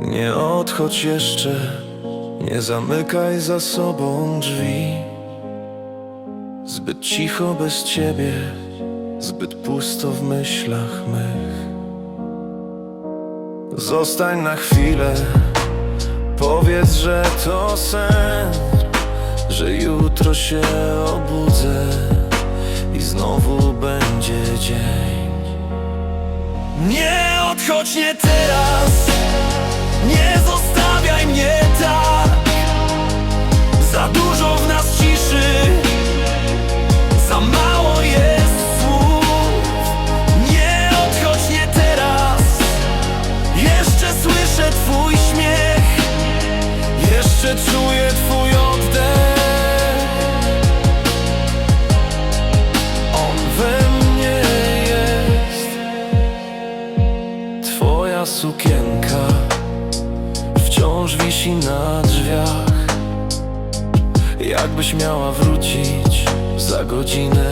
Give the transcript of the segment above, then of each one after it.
Nie odchodź jeszcze, nie zamykaj za sobą drzwi. Zbyt cicho bez ciebie, zbyt pusto w myślach mych. Zostań na chwilę, powiedz, że to sen, że jutro się obudzę i znowu będzie dzień. Nie odchodź nie teraz, nie zostawiaj mnie tak. Za dużo w nas ciszy, za mało jest słów. Nie odchodź nie teraz, jeszcze słyszę twój śmiech, jeszcze czuję twój oddech. Sukienka wciąż wisi na drzwiach. Jakbyś miała wrócić za godzinę,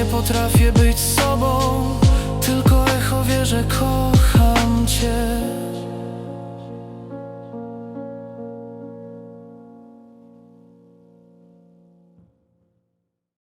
nie potrafię być sobą Tylko echo wie, że kocham